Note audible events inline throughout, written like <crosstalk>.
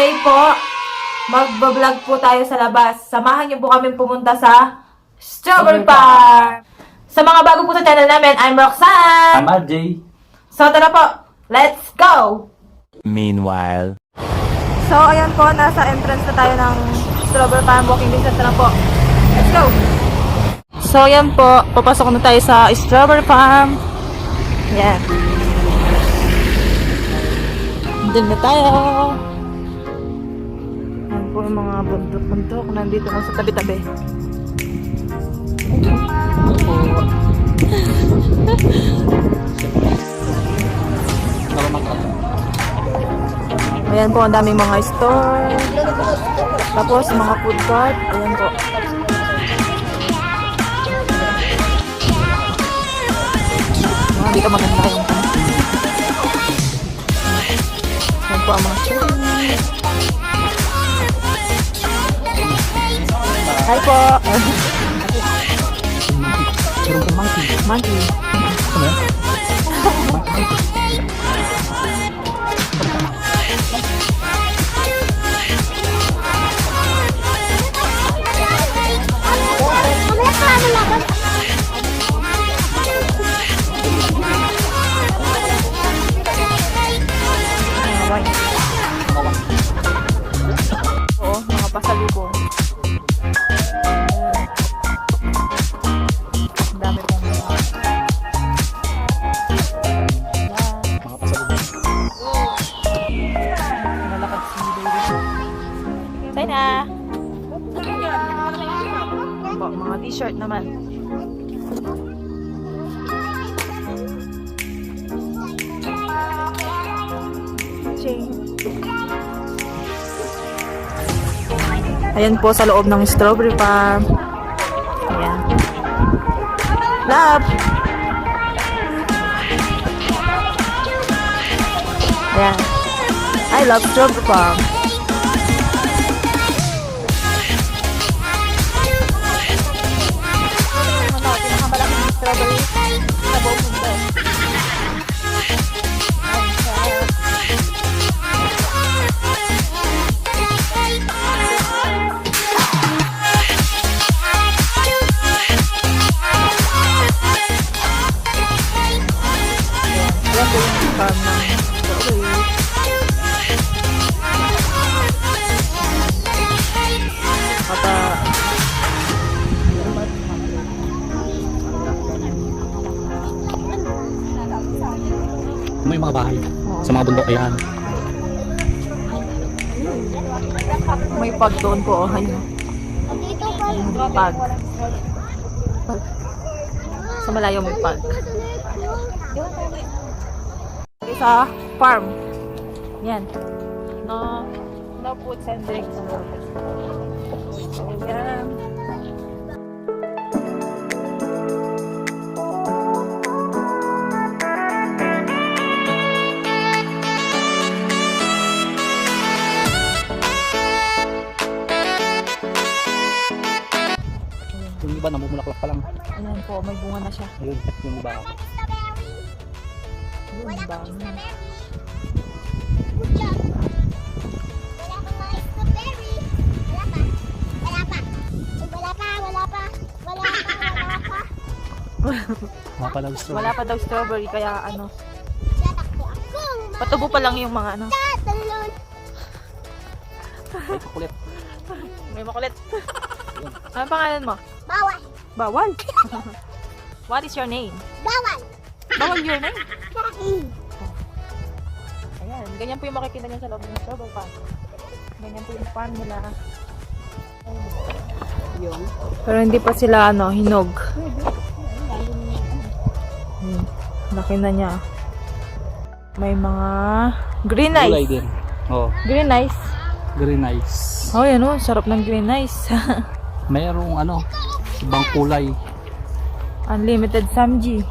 So today po, magbablog po tayo sa labas. Samahan niyo po kami pumunta sa Strawberry Farm! Sa mga bago po sa channel namin, I'm Roxanne! I'm RJ. So tara po, let's go! Meanwhile. So ayan po, nasa entrance na tayo ng Strawberry Farm. Walking distance na po. Let's go! So ayan po, papasok na tayo sa Strawberry Farm. Yan. Doon na tayo. Po yung mga bundok-bundok. Nandito lang sa tabi-tabi. Ayan po, ang daming mga store. Tapos, mga food cart. Ayan po. Ah, dito maganda yung po ang mga children. Hi po! Monkey. Mga t-shirt naman. Ayan po sa loob ng strawberry farm. Ayan. Love! Ayan. I love strawberry farm. bubbly. May mga bahay. Sa mga bundok ayan. may pag doon po. Oh, ayun. Pag. Pag. Sa malayo may pag. Sa farm. Yan. No, no foods and drinks. Ayan. Yung iba namumulaklak pa lang. Ayan po, may bunga na siya. Ayun, yung iba. Yun, dami. Mga pala gusto. Wala pa daw strawberry, kaya ano, patubo pa lang yung mga ano. Ay, kukulit. May makulit. ano pangalan mo? Bawal! Bawal. <laughs> What is your name? Bawal! Bawal your name? Ayan, ganyan po yung makikita niyo sa loob ng strawberry farm. Ganyan po yung farm nila. Pero hindi pa sila ano, hinog. Hmm, laki na niya. May mga green Gulay ice. din. Oh, Green ice. green ice. Oh, yan oh, sarap ng green ice. <laughs> Mayroong ano, ibang kulay. Unlimited Samji.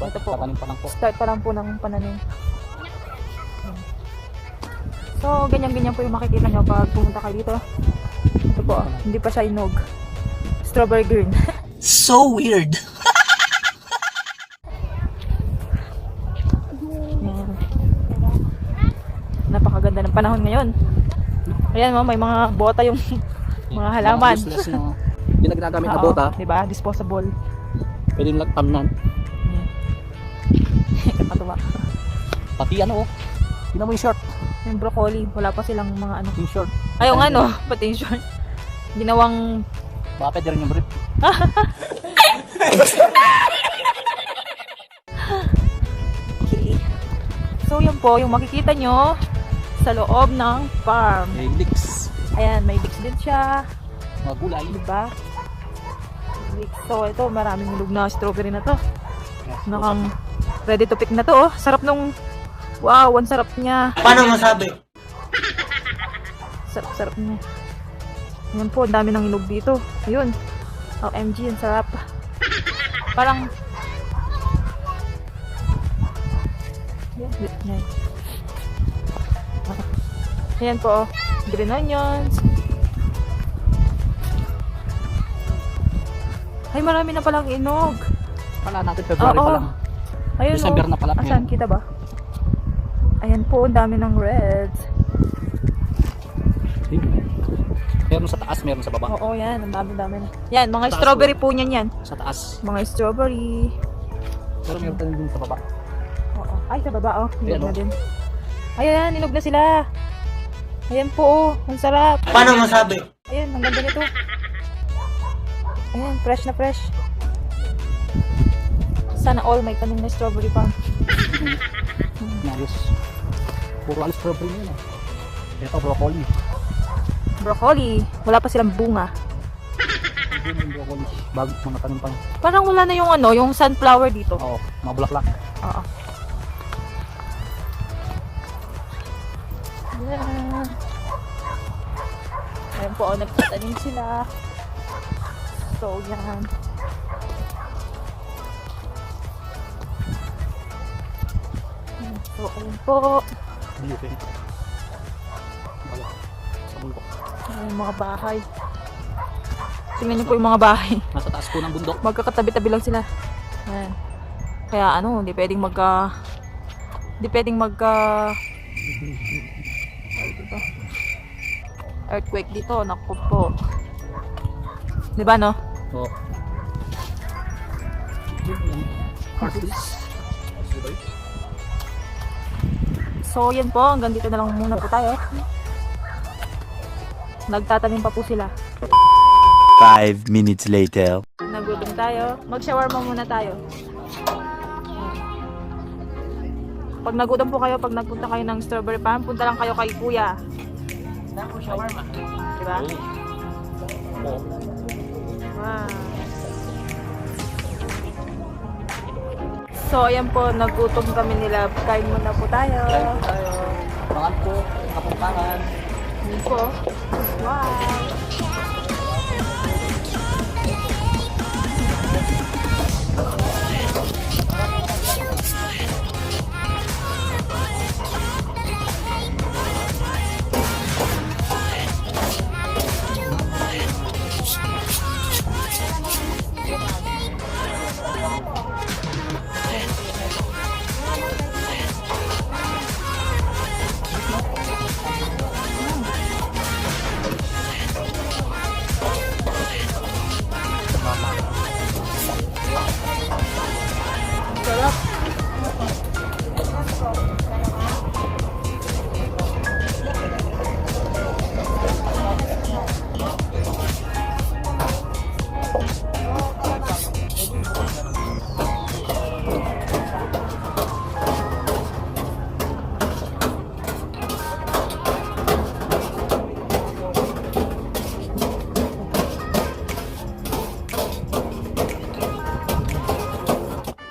Ito po. Pa lang po. Start pa lang po ng pananim. So, ganyan-ganyan po yung makikita nyo pag pumunta kayo dito. Ito po, hindi pa siya inog. Strawberry green. <laughs> So weird. Ayan. Napakaganda ng panahon ngayon. Ayan mo, may mga bota yung <laughs> mga halaman. Useless na. Hindi na ginagamit na bota. Diba? Disposable. Pwede lang tamnan. <laughs> Katuwa. Pati ano oh. Tingnan mo yung short. Yung broccoli, wala pa silang mga ano. Yung short. Ayaw nga no, <laughs> pati yung short. Ginawang Baka pwede rin yung brief. Okay. So, yun po, yung makikita nyo sa loob ng farm. May leaks. Ayan, may leeks din siya. Mga gulay. Diba? Leeks. So, ito, maraming hulog na strawberry na to. Nakang ready to pick na to, oh. Sarap nung... Wow, ang sarap niya. Paano masabi? Sarap, sarap niya. Ayan po, ang dami ng inog dito. Ayun. OMG, ang sarap. Parang... Yan, yan. Ayan po, oh. green onions. Ay, marami na palang inog. Pala natin February Oo. pa lang. Ayun, December oh. na pala. Asan, kita ba? Ayan po, ang dami ng reds. Meron sa taas, meron sa baba. Oo, yan. Ang dami-dami na. Yan, mga Taas strawberry po niyan yan. Sa taas. Mga strawberry. Pero meron pa dun sa baba. Oo. Ay, sa baba, oh. Ayan, na oh. din. Ayan, ninog na sila. Ayan po, oh. Ang sarap. Paano masabi? Ayan, ang ganda nito. Ayan, fresh na fresh. Sana all may tanim na strawberry farm. Ayos. Puro alis strawberry na yun. ah. Ito, broccoli. Broccoli. Wala pa silang bunga. Ito yung broccoli. Bago mga tanim pa. Parang wala na yung ano, yung sunflower dito. Oo, mga bulaklak. Oo. Po, nagtatanim sila. So, yan. So, po. Okay. Wala. Sa bundok. Ayan yung mga bahay. Tingnan niyo po yung mga bahay. Nasa taas po ng bundok. Magkakatabi-tabi lang sila. Ayan. Kaya ano, hindi pwedeng magka... Hindi pwedeng magka... Earthquake dito, naku po. Di ba no? Oo. Artist. So, yan po. Hanggang dito na lang muna po tayo. Nagtatanim pa po sila. Five minutes later. Nagutom tayo. Mag-shawarma muna tayo. Pag nagutom po kayo, pag nagpunta kayo ng strawberry farm, punta lang kayo kay kuya. Shawarma. Diba? Oo. Wow. So, ayan po, nagutom kami nila. Kain muna po tayo. Kain po tayo. Pangan po, kapampangan. Ayan po. Wow.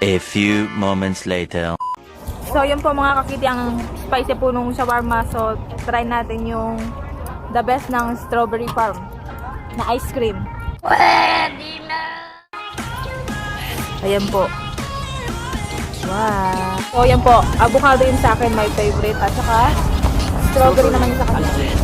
A few moments later. So, yun po mga kakiti, ang spicy po nung shawarma. So, try natin yung the best ng strawberry farm na ice cream. Pwede na! Ayan po. Wow. So, yan po. Avocado yung sa akin, my favorite. At saka, Strawberry naman yung sa kanila.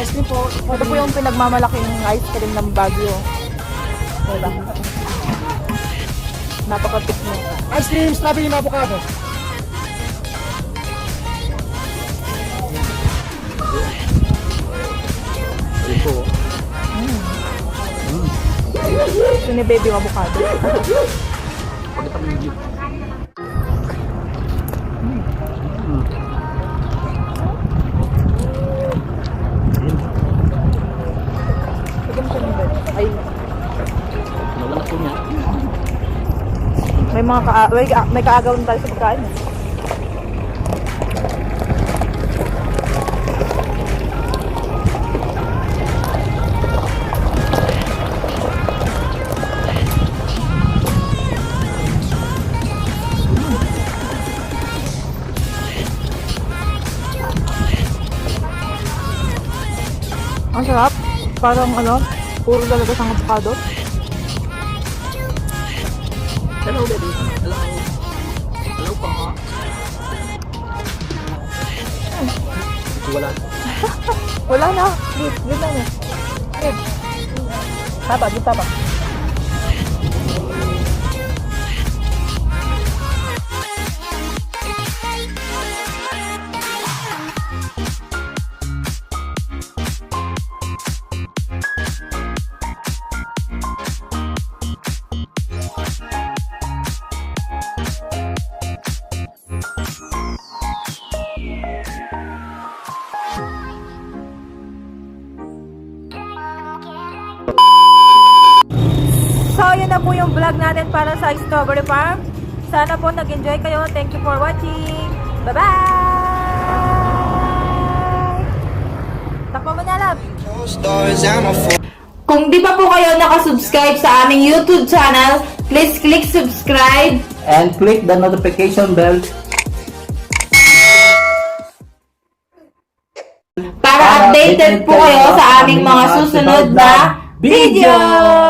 Ice cream po. Ito po yung pinagmamalaking ice cream ng Baguio. Diba? Napaka-tip mo. Ice cream, strawberry na avocado. Ito. Ito ni baby yung avocado. Pagkita mo yung mga ka may, may kaagawan tayo sa pagkain. Ang sarap. Parang ano, puro talaga sa avocado. Hello, baby. Hello. Hello po. Wala. Wala na. Wait, wait lang eh. Wait. Tapa, di tapa. Yung vlog natin para sa Strawberry Farm. Sana po nag-enjoy kayo. Thank you for watching. Bye-bye! Takpo mo na, love. Kung di pa po kayo nakasubscribe sa aming YouTube channel, please click subscribe. And click the notification bell para updated po kayo sa aming mga susunod na video.